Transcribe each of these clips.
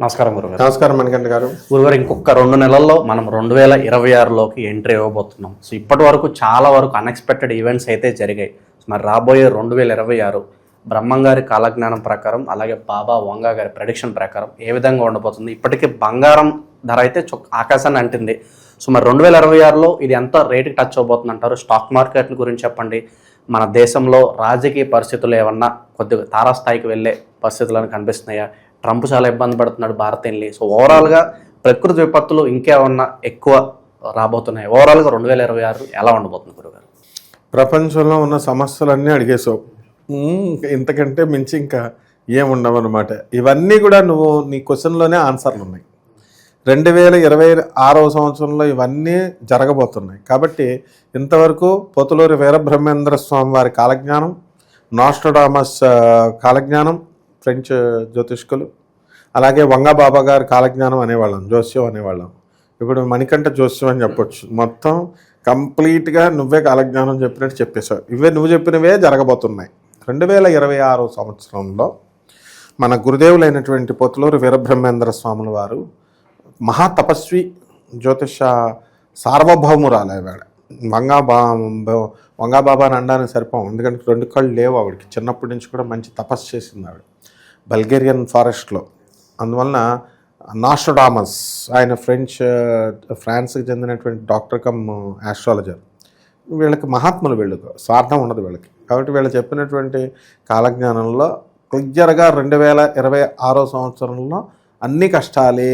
నమస్కారం గురుగారు నమస్కారం మణికంఠ గారు. గురుగారు ఇంకొక రెండు నెలల్లో మనం రెండు వేల ఇరవై ఆరులోకి ఎంట్రీ ఇవ్వబోతున్నాం సో ఇప్పటి వరకు చాలా వరకు అన్ఎక్స్పెక్టెడ్ ఈవెంట్స్ అయితే జరిగాయి. మరి రాబోయే రెండు వేల ఇరవై ఆరు బ్రహ్మంగారి కాలజ్ఞానం ప్రకారం అలాగే బాబా వంగా గారి ప్రెడిక్షన్ ప్రకారం ఏ విధంగా ఉండబోతుంది? ఇప్పటికీ బంగారం ధర అయితే ఆకాశాన్ని అంటింది. సో మరి రెండు వేల ఇరవై ఆరులో ఇది ఎంత రేటుకి టచ్ అవబోతుంది అంటారు స్టాక్ మార్కెట్ల గురించి చెప్పండి. మన దేశంలో రాజకీయ పరిస్థితులు ఏమన్నా కొద్దిగా తారాస్థాయికి వెళ్ళే పరిస్థితులను కనిపిస్తున్నాయా? ట్రంప్ చాలా ఇబ్బంది పడుతున్నాడు భారతీయుల్ని సో ఓవరాల్గా ప్రకృతి విపత్తులు ఇంకేమన్నా ఎక్కువ రాబోతున్నాయి? ఓవరాల్గా రెండు వేల ఇరవై ఆరు ఎలా ఉండబోతుంది గురుగారు? ప్రపంచంలో ఉన్న సమస్యలన్నీ అడిగేసావు ఇంతకంటే మించి ఇంకా ఏముండవు అనమాట ఇవన్నీ కూడా నువ్వు నీ క్వశ్చన్లోనే ఆన్సర్లు ఉన్నాయి. రెండు వేల ఇరవై ఆరవ సంవత్సరంలో ఇవన్నీ జరగబోతున్నాయి. కాబట్టి ఇంతవరకు పొతులూరి వీరబ్రహ్మేంద్ర స్వామి వారి కాలజ్ఞానం నాస్టోడామస్ కాలజ్ఞానం ఫ్రెంచ్ జ్యోతిష్కులు. అలాగే వంగా బాబా గారు కాలజ్ఞానం అనేవాళ్ళం జోస్యం అనేవాళ్ళం. ఇప్పుడు మణికంఠ జోస్యం అని చెప్పొచ్చు. మొత్తం కంప్లీట్గా నువ్వే కాలజ్ఞానం చెప్పినట్టు చెప్పేశావు. ఇవే నువ్వు చెప్పినవే జరగబోతున్నాయి. రెండు వేల ఇరవై ఆరో సంవత్సరంలో మన గురుదేవులైనటువంటి పోతులూరు వీరబ్రహ్మేంద్ర స్వాముల వారు మహాతపస్వి జ్యోతిష సార్వభౌమురాలు ఆవిడ. వంగా బా వంగా బాబా అని అనడానికి సరిపోం ఎందుకంటే రెండు కళ్ళు లేవు ఆవిడకి. చిన్నప్పటి నుంచి కూడా మంచి తపస్సు చేసింది ఆవిడ. బల్గేరియన్ ఫారెస్ట్లో. అందువలన నాస్టోడామస్ ఆయన ఫ్రెంచ్ ఫ్రాన్స్కి చెందినటువంటి డాక్టర్ కమ్ ఆస్ట్రాలజర్. వీళ్ళకి మహాత్ములు వీళ్ళకు స్వార్థం ఉండదు వీళ్ళకి. కాబట్టి వీళ్ళు చెప్పినటువంటి కాలజ్ఞానంలో క్లియర్గా రెండు వేల ఇరవై ఆరో సంవత్సరంలో అన్ని కష్టాలే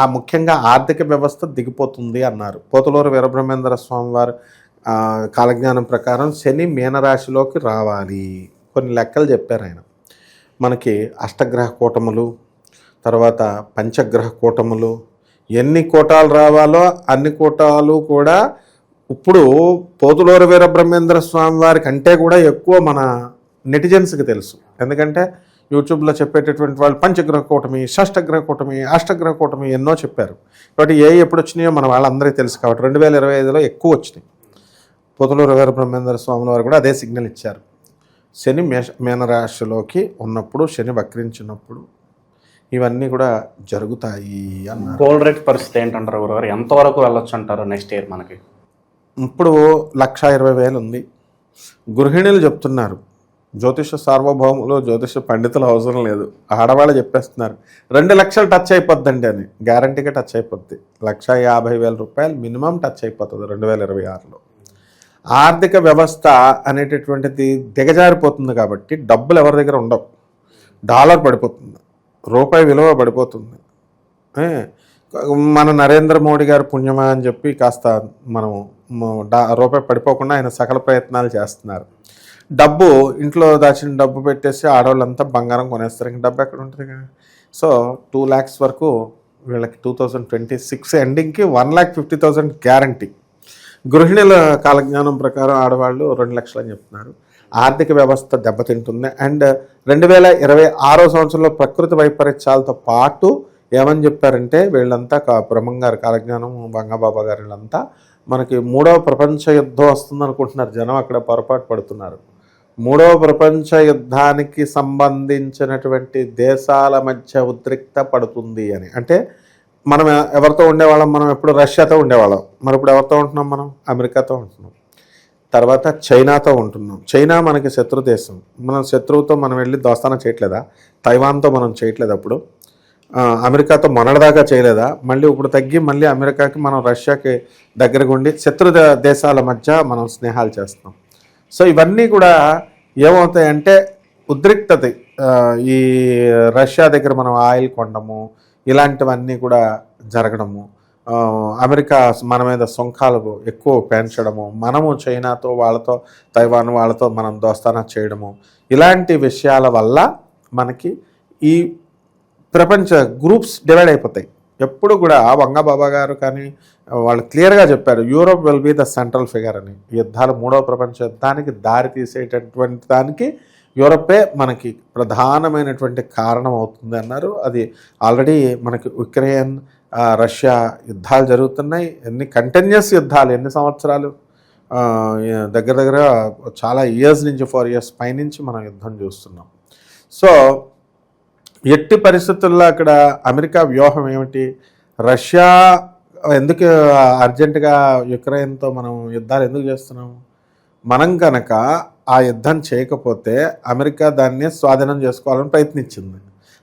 ఆ ముఖ్యంగా ఆర్థిక వ్యవస్థ దిగిపోతుంది అన్నారు. పోతులూరు వీరబ్రహ్మేంద్ర స్వామి వారు కాలజ్ఞానం ప్రకారం శని మీనరాశిలోకి రావాలి. కొన్ని లెక్కలు చెప్పారు ఆయన. మనకి అష్టగ్రహ కూటములు తర్వాత పంచగ్రహ కూటములు ఎన్ని కూటాలు రావాలో అన్ని కూటాలు కూడా ఇప్పుడు పోతులూరు వీరబ్రహ్మేంద్ర స్వామి వారి కంటే కూడా ఎక్కువ మన నెటిజన్స్కి తెలుసు. ఎందుకంటే యూట్యూబ్లో చెప్పేటటువంటి వాళ్ళు పంచగ్రహ కూటమి షష్టగ్రహ కూటమి అష్టగ్రహ కూటమి ఎన్నో చెప్పారు. కాబట్టి ఏ ఎప్పుడు వచ్చినాయో మన వాళ్ళందరికీ తెలుసు కాబట్టి రెండు వేల ఇరవై ఐదులో ఎక్కువ వచ్చినాయి. పోతులూరు వీరబ్రహ్మేంద్ర స్వామి వారు కూడా అదే సిగ్నల్ ఇచ్చారు. శని మేష మీనరాశిలోకి ఉన్నప్పుడు శని వక్రించినప్పుడు ఇవన్నీ కూడా జరుగుతాయి అన్నారు. గోల్డ్ రేట్ పరిస్థితి ఏంటంటారు గురుగారు? ఎంతవరకు వెళ్ళొచ్చు అంటారు నెక్స్ట్ ఇయర్ మనకి? ఇప్పుడు లక్ష ఇరవై వేలు ఉంది. గృహిణులు చెప్తున్నారు. జ్యోతిష సార్వభౌములు జ్యోతిష పండితులు అవసరం లేదు. ఆడవాళ్ళు చెప్పేస్తున్నారు. రెండు లక్షలు టచ్ అయిపోద్దండి అని. గ్యారంటీగా టచ్ అయిపోద్ది. లక్ష యాభై వేల రూపాయలు మినిమం టచ్ అయిపోతుంది రెండు వేల ఇరవై ఆరులో. ఆర్థిక వ్యవస్థ అనేటటువంటిది దిగజారిపోతుంది కాబట్టి డబ్బులు ఎవరి దగ్గర ఉండవు. డాలర్ పడిపోతుంది. రూపాయి విలువ పడిపోతుంది. మన నరేంద్ర మోడీ గారు పుణ్యమా అని చెప్పి కాస్త మనం రూపాయి పడిపోకుండా ఆయన సకల ప్రయత్నాలు చేస్తున్నారు. డబ్బు ఇంట్లో దాచిన డబ్బు పెట్టేసి ఆడవాళ్ళంతా బంగారం కొనేస్తారు. ఇంకా డబ్బు ఎక్కడ ఉంటుంది కదా? సో టూ ల్యాక్స్ వరకు వీళ్ళకి two thousand twenty six ఎండింగ్కి one lakh fifty thousand guarantee గృహిణుల కాలజ్ఞానం ప్రకారం ఆడవాళ్ళు రెండు లక్షలు అని చెప్తున్నారు. ఆర్థిక వ్యవస్థ దెబ్బతింటుంది. అండ్ రెండు వేల ఇరవై ఆరో సంవత్సరంలో ప్రకృతి వైపరీత్యాలతో పాటు ఏమని చెప్పారంటే వీళ్ళంతా కా- బ్రహ్మంగారి కాలజ్ఞానం బంగాబాబా గారు వీళ్ళంతా మనకి మూడవ ప్రపంచ యుద్ధం వస్తుంది అనుకుంటున్నారు. జనం అక్కడ పొరపాటు పడుతున్నారు. మూడవ ప్రపంచ యుద్ధానికి సంబంధించినటువంటి దేశాల మధ్య ఉద్రిక్త పడుతుంది అని. అంటే మనం ఎవరితో ఉండేవాళ్ళం? మనం ఎప్పుడు రష్యాతో ఉండేవాళ్ళం. మరి ఇప్పుడు ఎవరితో ఉంటున్నాం మనం? అమెరికాతో ఉంటున్నాం. తర్వాత చైనాతో ఉంటున్నాం. చైనా మనకి శత్రు దేశం. మనం శత్రువుతో మనం వెళ్ళి దోస్తాన చేయట్లేదా? తైవాన్తో మనం చేయట్లేదు అప్పుడు. అమెరికాతో మొన్నటిదాకా చేయలేదా? మళ్ళీ ఇప్పుడు తగ్గి మళ్ళీ అమెరికాకి మనం రష్యాకి దగ్గరగా ఉండి శత్రు దేశాల మధ్య మనం స్నేహాలు చేస్తున్నాం. సో ఇవన్నీ కూడా ఏమవుతాయంటే ఉద్రిక్తత. ఈ రష్యా దగ్గర మనం ఆయిల్ కొండము ఇలాంటివన్నీ కూడా జరగడము. అమెరికా మన మీద సుంకాలు ఎక్కువ పెంచడము. మనము చైనాతో వాళ్ళతో తైవాన్ వాళ్ళతో మనం దోస్తానా చేయడము. ఇలాంటి విషయాల వల్ల మనకి ఈ ప్రపంచ గ్రూప్స్ డివైడ్ అయిపోతాయి. ఎప్పుడు కూడా వంగబాబా గారు కానీ వాళ్ళు క్లియర్గా చెప్పారు Europe will be the central figure అని. యుద్ధాలు మూడవ ప్రపంచ యుద్ధానికి దారి తీసేటటువంటి దానికి యూరోపే మనకి ప్రధానమైనటువంటి కారణం అవుతుంది అన్నారు. అది ఆల్రెడీ మనకి ఉక్రెయిన్ రష్యా యుద్ధాలు జరుగుతున్నాయి. ఎన్ని కంటిన్యూస్ యుద్ధాలు ఎన్ని సంవత్సరాలు? దగ్గర దగ్గర చాలా ఇయర్స్ నుంచి ఫోర్ ఇయర్స్ పైనుంచి మనం యుద్ధం చూస్తున్నాం. సో ఎట్టి పరిస్థితుల్లో అక్కడ అమెరికా వ్యూహం ఏమిటి? రష్యా ఎందుకు అర్జెంటుగా యుక్రెయిన్తో మనం యుద్ధాలు ఎందుకు చేస్తున్నాము మనం కనుక ఆ యుద్ధం చేయకపోతే అమెరికా దాన్ని స్వాధీనం చేసుకోవాలని ప్రయత్నించింది.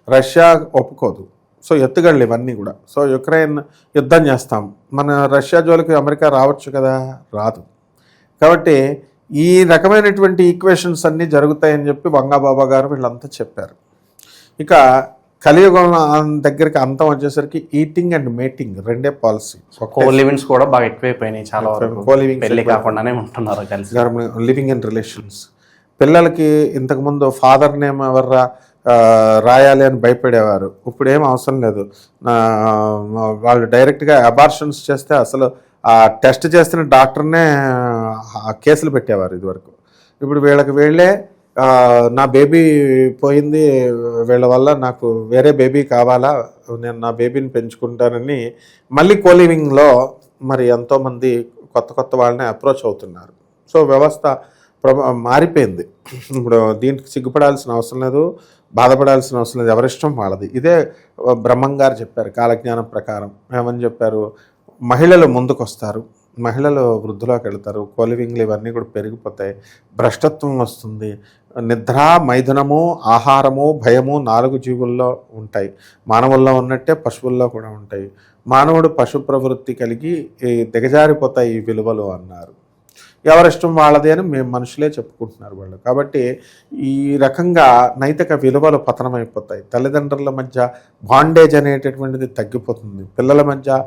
రష్యా ఒప్పుకోదు. సో ఎత్తుగడలు ఇవన్నీ కూడా. సో యుక్రెయిన్ యుద్ధం చేస్తాం. మన రష్యా జోలికి అమెరికా రావచ్చు కదా? రాదు. కాబట్టి ఈ రకమైనటువంటి ఈక్వేషన్స్ అన్నీ జరుగుతాయని చెప్పి వంగాబాబా గారు వీళ్ళంతా చెప్పారు. ఇక కలియుగం దగ్గరికి అంతం వచ్చేసరికి ఈటింగ్ అండ్ మేటింగ్ రెండే పాలసీ కో లివింగ్స్ కూడా బాగా ఎక్కువైపోయినాయి చాలా co-livings పెళ్ళి కాకుండానే ఉంటున్నారు కలిసి. లివింగ్ ఇన్ రిలేషన్స్ పిల్లలకి ఇంతకుముందు ఫాదర్ నేమ్ ఎవర్రా రాయాలి అని భయపడేవారు. ఇప్పుడు ఏం అవసరం లేదు. వాళ్ళు డైరెక్ట్గా అబార్షన్స్ చేస్తే అసలు ఆ టెస్ట్ చేస్తున్న డాక్టర్నే కేసులు పెట్టేవారు ఇదివరకు. ఇప్పుడు వీళ్ళకి వీళ్ళే నా బేబీ పోయింది వీళ్ళ వల్ల నాకు వేరే బేబీ కావాలా నేను నా బేబీని పెంచుకుంటానని మళ్ళీ కోలివింగ్లో మరి ఎంతోమంది కొత్త కొత్త వాళ్ళని అప్రోచ్ అవుతున్నారు. సో వ్యవస్థ మారిపోయింది. ఇప్పుడు దీనికి సిగ్గుపడాల్సిన అవసరం లేదు బాధపడాల్సిన అవసరం లేదు ఎవరిష్టం వాళ్ళది. ఇదే బ్రహ్మం గారు చెప్పారు కాలజ్ఞానం ప్రకారం. ఏమని చెప్పారు? మహిళలు ముందుకొస్తారు మహిళలు వృద్ధిలోకి వెళ్తారు కోలివింగ్లు ఇవన్నీ కూడా పెరిగిపోతాయి భ్రష్టత్వం వస్తుంది నిద్ర మైథునము ఆహారము భయము నాలుగు జీవుల్లో ఉంటాయి. మానవుల్లో ఉన్నట్టే పశువుల్లో కూడా ఉంటాయి. మానవుడు పశు ప్రవృత్తి కలిగి దిగజారిపోతాయి ఈ విలువలు అన్నారు. ఎవరిష్టం వాళ్ళదే అని మేము మనుషులే చెప్పుకుంటున్నారు వాళ్ళు. కాబట్టి ఈ రకంగా నైతిక విలువలు పతనమైపోతాయి. తల్లిదండ్రుల మధ్య బాండేజ్ అనేటటువంటిది తగ్గిపోతుంది. పిల్లల మధ్య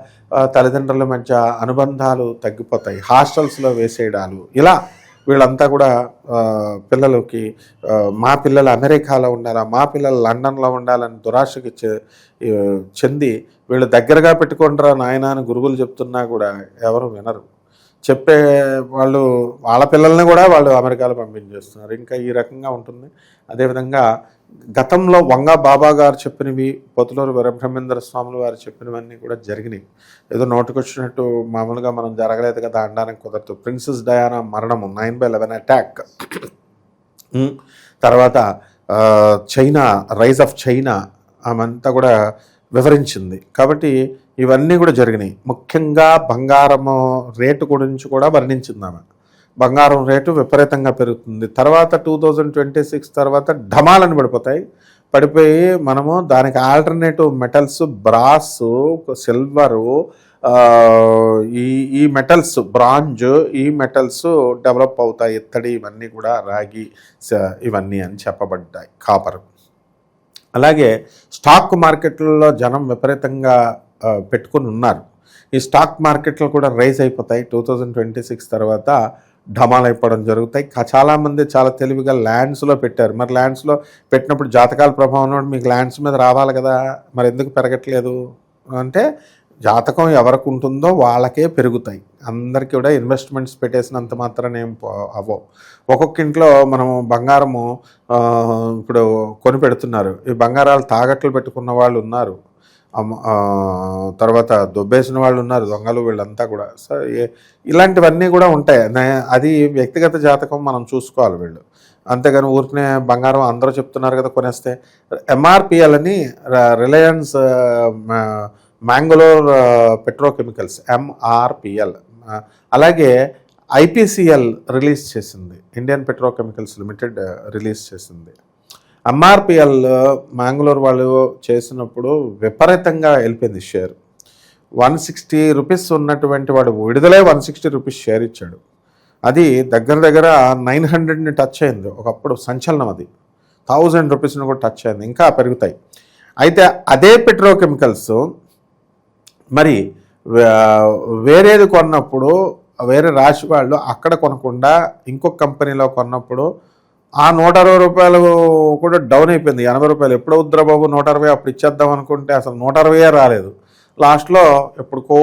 తల్లిదండ్రుల మధ్య అనుబంధాలు తగ్గిపోతాయి. హాస్టల్స్లో వేసేయడాలు. ఇలా వీళ్ళంతా కూడా పిల్లలకి మా పిల్లలు అమెరికాలో ఉండాలా మా పిల్లలు లండన్లో ఉండాలని దురాశకి చె- చెంది వీళ్ళు దగ్గరగా పెట్టుకుంటారా నాయన అని గురువులు చెప్తున్నా కూడా ఎవరు వినరు. చెప్పే వాళ్ళు వాళ్ళ పిల్లల్ని కూడా వాళ్ళు అమెరికాలో పంపించేస్తున్నారు. ఇంకా ఈ రకంగా ఉంటుంది. అదేవిధంగా గతంలో వంగ బాబా గారు చెప్పినవి పొతులూరు వీరబ్రహ్మేంద్ర స్వాములు వారు చెప్పినవన్నీ కూడా జరిగినాయి. ఏదో నోటుకొచ్చినట్టు మామూలుగా మనం జరగలేదు కదా అనడానికి కుదరదు. ప్రిన్సెస్ డయానా మరణము నైన్ బై లెవెన్ అటాక్. తర్వాత చైనా రైజ్ ఆఫ్ చైనా ఆమెంతా కూడా వివరించింది. కాబట్టి ఇవన్నీ కూడా జరిగినాయి. ముఖ్యంగా బంగారము రేటు గురించి కూడా వర్ణించింది ఆమె. బంగారం రేటు విపరీతంగా పెరుగుతుంది. తర్వాత టూ థౌజండ్ ట్వంటీ సిక్స్ తర్వాత ఢమాలను పడిపోతాయి. పడిపోయి మనము దానికి ఆల్టర్నేటివ్ మెటల్స్ బ్రాస్ సిల్వరు ఈ ఈ మెటల్స్ బ్రాంజ్ ఈ మెటల్స్ డెవలప్ అవుతాయి. ఇత్తడి ఇవన్నీ కూడా రాగి ఇవన్నీ అని చెప్పబడ్డాయి. కాపర్. అలాగే స్టాక్ మార్కెట్లలో జనం విపరీతంగా పెట్టుకుని ఉన్నారు. ఈ స్టాక్ మార్కెట్లు కూడా రైజ్ అయిపోతాయి. టూ థౌజండ్ ట్వంటీ సిక్స్ తర్వాత ఢమాలైపోవడం అయిపోవడం జరుగుతాయి. చాలామంది చాలా తెలివిగా ల్యాండ్స్లో పెట్టారు. మరి ల్యాండ్స్లో పెట్టినప్పుడు జాతకాల ప్రభావం మీకు ల్యాండ్స్ మీద రావాలి కదా? మరి ఎందుకు పెరగట్లేదు? అంటే జాతకం ఎవరికి ఉంటుందో వాళ్ళకే పెరుగుతాయి. అందరికీ కూడా ఇన్వెస్ట్మెంట్స్ పెట్టేసినంత మాత్రమే ఏం అవ్వవు. ఒక్కొక్క ఇంట్లో మనము బంగారము ఇప్పుడు కొని పెడుతున్నారు. ఈ బంగారాలు తాగట్లు పెట్టుకున్న వాళ్ళు ఉన్నారు. తర్వాత దొబ్బేసిన వాళ్ళు ఉన్నారు దొంగలు వీళ్ళంతా కూడా. సో ఇలాంటివన్నీ కూడా ఉంటాయి. అది వ్యక్తిగత జాతకం మనం చూసుకోవాలి వీళ్ళు. అంతేగాని ఊరికనే బంగారం అందరూ చెప్తున్నారు కదా కొనేస్తే. ఎంఆర్పిఎల్ అని రిలయన్స్ మ్యాంగలోర్ పెట్రోకెమికల్స్ ఎంఆర్పిఎల్ అలాగే ఐపీసీఎల్ రిలీజ్ చేసింది. ఇండియన్ పెట్రోకెమికల్స్ లిమిటెడ్ రిలీజ్ చేసింది. ఎంఆర్పిఎల్ మ్యాంగ్లూర్ వాళ్ళు చేసినప్పుడు విపరీతంగా వెళ్ళిపోయింది షేర్. వన్ సిక్స్టీ రూపీస్ ఉన్నటువంటి వాడు విడుదలై వన్ సిక్స్టీ రూపీస్ షేర్ ఇచ్చాడు. అది దగ్గర దగ్గర నైన్ హండ్రెడ్ని టచ్ అయింది. ఒకప్పుడు సంచలనం అది. థౌజండ్ రూపీస్ని కూడా టచ్ అయింది. ఇంకా పెరుగుతాయి. అయితే అదే పెట్రోకెమికల్స్ మరి వేరేది కొన్నప్పుడు వేరే రాశి వాళ్ళు అక్కడ కొనకుండా ఇంకొక కంపెనీలో కొన్నప్పుడు ఆ నూట అరవై రూపాయలు కూడా డౌన్ అయిపోయింది. ఎనభై రూపాయలు. ఎప్పుడు అవుద్దిరా బాబు నూట అరవై అప్పుడు ఇచ్చేద్దాం అనుకుంటే అసలు నూట అరవయే రాలేదు. లాస్ట్లో ఎప్పటికో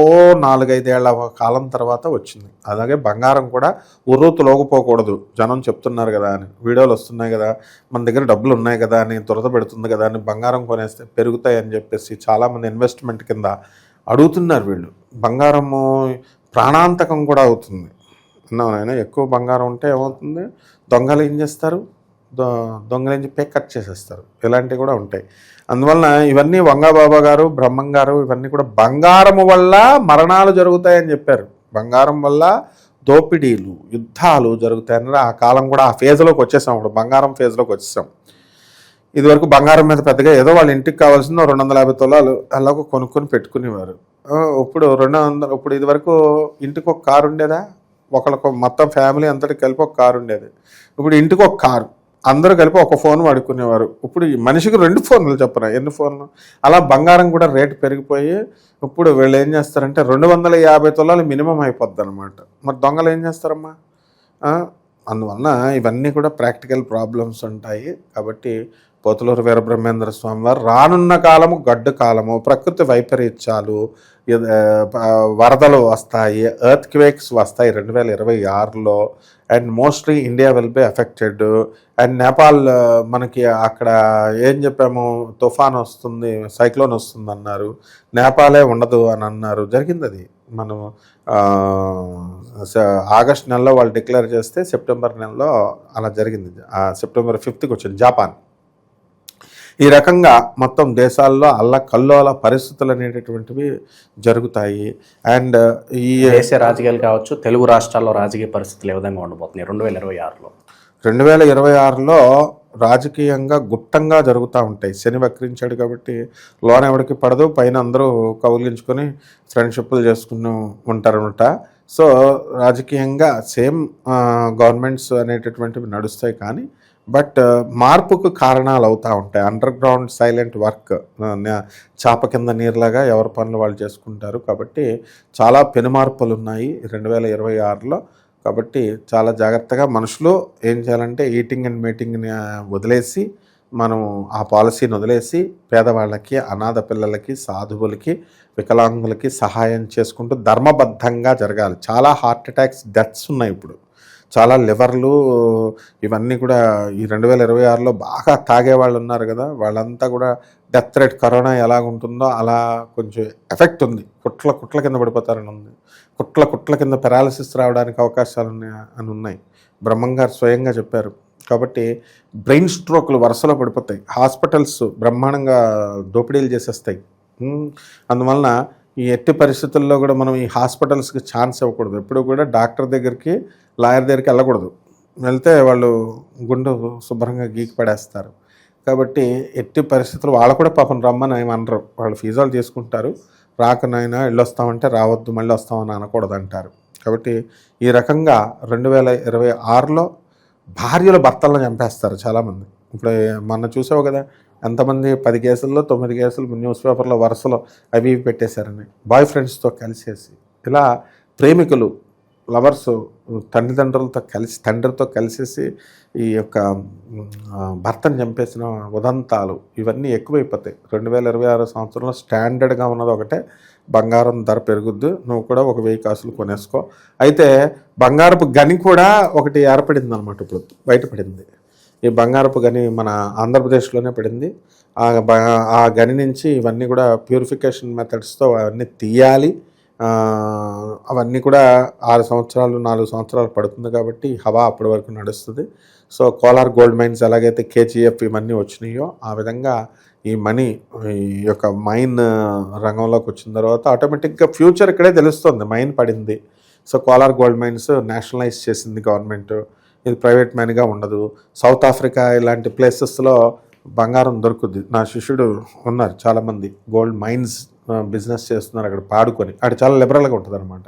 నాలుగైదేళ్ళ కాలం తర్వాత వచ్చింది. అలాగే బంగారం కూడా ఉర్రూతు లోకపోకూడదు జనం చెప్తున్నారు కదా అని. వీడియోలు వస్తున్నాయి కదా. మన దగ్గర డబ్బులు ఉన్నాయి కదా అని దురద పెడుతుంది కదా అని బంగారం కొనేస్తే పెరుగుతాయి అని చెప్పేసి చాలామంది ఇన్వెస్ట్మెంట్ కింద అడుగుతున్నారు వీళ్ళు. బంగారము ప్రాణాంతకం కూడా అవుతుంది. అన్నాను ఎక్కువ బంగారం ఉంటే ఏమవుతుంది? దొంగలు ఏం చేస్తారు? దొ- దొంగలించి పే కట్ చేసేస్తారు. ఇలాంటివి కూడా ఉంటాయి. అందువలన ఇవన్నీ వంగాబాబా గారు బ్రహ్మం గారు ఇవన్నీ కూడా బంగారము వల్ల మరణాలు జరుగుతాయని చెప్పారు. బంగారం వల్ల దోపిడీలు యుద్ధాలు జరుగుతాయని ఆ కాలం కూడా ఆ ఫేజ్లోకి వచ్చేసాం ఇప్పుడు బంగారం ఫేజ్లోకి వచ్చేసాం. ఇదివరకు బంగారం మీద పెద్దగా ఏదో వాళ్ళ ఇంటికి కావాల్సిన రెండు వందల యాభై తులాలు అలాగ కొనుక్కొని పెట్టుకునేవారు. ఇప్పుడు రెండు వందలు ఇప్పుడు ఇదివరకు ఇంటికి ఒక కారు ఉండేదా? ఒకళ్ళకు మొత్తం ఫ్యామిలీ అంతటి కలిపి ఒక కారు ఉండేది. ఇప్పుడు ఇంటికి ఒక కారు. అందరూ కలిపి ఒక ఫోన్ వాడుకునేవారు. ఇప్పుడు ఈ మనిషికి రెండు ఫోన్లు చెప్పరా ఎన్ని ఫోన్లు అలా బంగారం కూడా రేటు పెరిగిపోయి ఇప్పుడు వీళ్ళు ఏం చేస్తారంటే రెండు వందల యాభై తులాలు మినిమం అయిపోద్ది అనమాట మరి దొంగలు ఏం చేస్తారమ్మా? అందువలన ఇవన్నీ కూడా ప్రాక్టికల్ ప్రాబ్లమ్స్ ఉంటాయి. కాబట్టి పోతులూరు వీరబ్రహ్మేంద్ర స్వామి వారు రానున్న కాలము గడ్డు కాలము ప్రకృతి వైపరీత్యాలు వరదలు వస్తాయి ఎర్త్ క్వేక్స్ వస్తాయి రెండు వేల ఇరవై ఆరులో. And mostly India will be affected. And Nepal మనకి అక్కడ ఏం చెప్పాము తుఫాన్ వస్తుంది సైక్లోన్ వస్తుంది అన్నారు నేపాలే ఉండదు అని అన్నారు. జరిగింది అది మనం ఆగస్ట్ నెలలో వాళ్ళు డిక్లేర్ చేస్తే సెప్టెంబర్ నెలలో అలా జరిగింది. సెప్టెంబర్ ఫిఫ్త్కి వచ్చింది జపాన్. ఈ రకంగా మొత్తం దేశాల్లో అల్ల కల్లోల పరిస్థితులు అనేటటువంటివి జరుగుతాయి. అండ్ ఈ దేశ రాజకీయాలు కావచ్చు తెలుగు రాష్ట్రాల్లో రాజకీయ పరిస్థితులు ఏ విధంగా ఉండబోతున్నాయి? రెండు వేల ఇరవై ఆరులో. రెండు వేల ఇరవై ఆరులో రాజకీయంగా గుప్తంగా జరుగుతూ ఉంటాయి. శని వక్రించాడు కాబట్టి లోన ఎవరికి పడదు పైన అందరూ కౌలించుకొని ఫ్రెండ్షిప్లు చేసుకుని ఉంటారనమాట సో రాజకీయంగా సేమ్ గవర్నమెంట్స్ అనేటటువంటివి నడుస్తాయి కానీ బట్ మార్పుకు కారణాలు అవుతూ ఉంటాయి. అండర్ గ్రౌండ్ సైలెంట్ వర్క్ చాప కింద నీరులాగా ఎవరి పనులు వాళ్ళు చేసుకుంటారు కాబట్టి చాలా పెను మార్పులు ఉన్నాయి. రెండు వేల ఇరవై ఆరులో కాబట్టి చాలా జాగ్రత్తగా మనుషులు ఏం చేయాలంటే ఈటింగ్ అండ్ మీటింగ్ని వదిలేసి మనం ఆ పాలసీని వదిలేసి పేదవాళ్ళకి అనాథ పిల్లలకి సాధువులకి వికలాంగులకి సహాయం చేసుకుంటూ ధర్మబద్ధంగా జరగాలి. చాలా హార్ట్ అటాక్స్ డెత్స్ ఉన్నాయి ఇప్పుడు. చాలా లివర్లు ఇవన్నీ కూడా ఈ రెండు వేల ఇరవై ఆరులో బాగా తాగే వాళ్ళు ఉన్నారు కదా. వాళ్ళంతా కూడా డెత్ రేట్ కరోనా ఎలా ఉంటుందో అలా కొంచెం ఎఫెక్ట్ ఉంది. కుట్ల కుట్ల కింద పడిపోతారని ఉంది. కుట్ల కుట్ల కింద పెరాలసిస్ రావడానికి అవకాశాలు ఉన్నాయి అని ఉన్నాయి. బ్రహ్మంగారు స్వయంగా చెప్పారు. కాబట్టి బ్రెయిన్ స్ట్రోక్లు వరుసలో పడిపోతాయి. హాస్పిటల్స్ బ్రహ్మాండంగా దోపిడీలు చేసేస్తాయి. అందువలన ఈ ఎట్టి పరిస్థితుల్లో కూడా మనం ఈ హాస్పిటల్స్కి ఛాన్స్ ఇవ్వకూడదు. ఎప్పుడు కూడా డాక్టర్ దగ్గరికి లాయర్ దగ్గరికి వెళ్ళకూడదు. వెళ్తే వాళ్ళు గుండు శుభ్రంగా గీకి పడేస్తారు. కాబట్టి ఎట్టి పరిస్థితులు వాళ్ళు కూడా పాపం రమ్మని ఏమనరు వాళ్ళు ఫీజాలు తీసుకుంటారు. రాకనైనా వెళ్ళొస్తామంటే రావద్దు మళ్ళీ వస్తామని అనకూడదు అంటారు కాబట్టి ఈ రకంగా రెండు వేల ఇరవై ఆరులో భార్యలు భర్తలను చంపేస్తారు చాలామంది. ఇప్పుడు మొన్న చూసావు కదా ఎంతమంది పది కేసుల్లో తొమ్మిది కేసులు న్యూస్ పేపర్లో వరుసలో అవి ఇవి పెట్టేశారని. బాయ్ ఫ్రెండ్స్తో కలిసేసి ఇలా ప్రేమికులు లవర్స్ తల్లిదండ్రులతో కలిసి తండ్రితో కలిసేసి ఈ యొక్క భర్తను చంపేసిన ఉదంతాలు ఇవన్నీ ఎక్కువైపోతాయి. రెండు వేల ఇరవై ఆరు సంవత్సరంలో స్టాండర్డ్గా ఉన్నది ఒకటే బంగారం ధర పెరుగుద్దు నువ్వు కూడా ఒక వెయ్యి కాసులు కొనేసుకో. అయితే బంగారపు గని కూడా ఒకటి ఏర్పడింది అనమాట ఇప్పుడు బయటపడింది ఈ బంగారపు గని మన ఆంధ్రప్రదేశ్లోనే పడింది. ఆ బ- ఆ గని నుంచి ఇవన్నీ కూడా ప్యూరిఫికేషన్ మెథడ్స్తో అవన్నీ తీయాలి. అవన్నీ కూడా ఆరు సంవత్సరాలు నాలుగు సంవత్సరాలు పడుతుంది కాబట్టి హవా అప్పటి వరకు నడుస్తుంది. సో కోలార్ గోల్డ్ మైన్స్ ఎలాగైతే కేజీఎఫ్ ఇవన్నీ వచ్చినాయో ఆ విధంగా ఈ మనీ ఈ యొక్క మైన్ రంగంలోకి వచ్చిన తర్వాత ఆటోమేటిక్గా ఫ్యూచర్ ఇక్కడే తెలుస్తుంది మైన్ పడింది. So Kolar gold mines nationalise చేసింది గవర్నమెంట్. ఇది ప్రైవేట్ మైన్గా ఉండదు. సౌత్ ఆఫ్రికా ఇలాంటి ప్లేసెస్లో బంగారం దొరుకుద్ది. నా శిష్యుడు ఉన్నారు చాలామంది. గోల్డ్ మైన్స్ బిజినెస్ చేస్తున్నారు అక్కడ పాడుకొని. అక్కడ చాలా లిబరల్గా ఉంటుంది అనమాట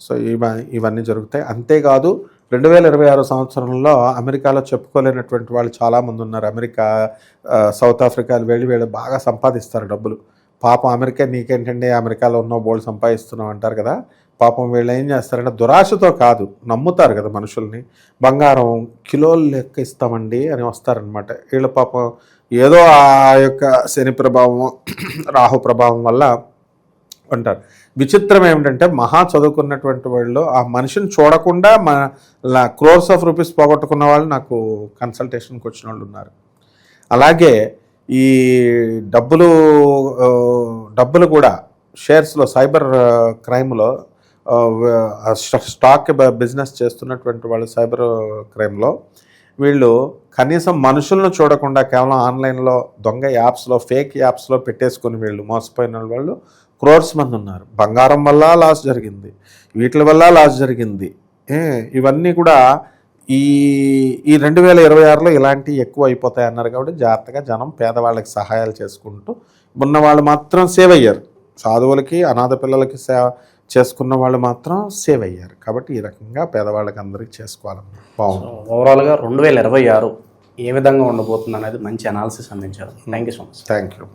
సో ఇవ ఇవన్నీ జరుగుతాయి. అంతేకాదు రెండు వేల ఇరవై ఆరు సంవత్సరంలో అమెరికాలో చెప్పుకోలేనటువంటి వాళ్ళు చాలామంది ఉన్నారు. అమెరికా సౌత్ ఆఫ్రికాలు వెళ్ళి వెళ్ళి బాగా సంపాదిస్తారు డబ్బులు. పాపం అమెరికా నీకేంటండి? అమెరికాలో ఉన్న బోల్డ్ సంపాదిస్తున్నాం అంటారు కదా. పాపం వీళ్ళు ఏం చేస్తారంటే దురాశతో కాదు నమ్ముతారు కదా మనుషుల్ని. బంగారం కిలోలు లెక్క ఇస్తామండి అని వస్తారనమాట వీళ్ళ పాపం ఏదో ఆ యొక్క శని ప్రభావం రాహు ప్రభావం వల్ల అంటారు. విచిత్రం ఏమిటంటే మహా చదువుకున్నటువంటి వాళ్ళు ఆ మనిషిని చూడకుండా మన క్రోర్స్ ఆఫ్ రూపీస్ పోగొట్టుకున్న వాళ్ళు నాకు కన్సల్టేషన్కి వచ్చిన వాళ్ళు ఉన్నారు. అలాగే ఈ డబ్బులు డబ్బులు కూడా షేర్స్లో సైబర్ క్రైమ్లో స్టాక్ బిజినెస్ చేస్తున్నటువంటి వాళ్ళు సైబర్ క్రైమ్లో వీళ్ళు కనీసం మనుషులను చూడకుండా కేవలం ఆన్లైన్లో దొంగ యాప్స్లో ఫేక్ యాప్స్లో పెట్టేసుకుని వీళ్ళు మోసపోయిన వాళ్ళు క్రోర్స్ మంది ఉన్నారు. బంగారం వల్ల లాస్ జరిగింది వీటి వల్ల లాస్ జరిగింది. ఇవన్నీ కూడా ఈ ఈ రెండు వేల ఇరవై ఆరులో ఇలాంటివి ఎక్కువ అయిపోతాయి అన్నారు కాబట్టి జాగ్రత్తగా జనం పేదవాళ్ళకి సహాయాలు చేసుకుంటూ ఉన్న వాళ్ళు మాత్రం సేవ్ అయ్యారు. సాధువులకి అనాథ పిల్లలకి సేవ చేసుకున్న వాళ్ళు మాత్రం సేవ్ అయ్యారు. కాబట్టి ఈ రకంగా పేదవాళ్ళకి అందరికీ చేసుకోవాలన్నమాట బాగుంది ఓవరాల్గా రెండు వేల ఇరవై ఆరు ఏ విధంగా ఉండబోతుంది అనేది మంచి అనాలిసిస్ అందించారు. Thank you so much thank you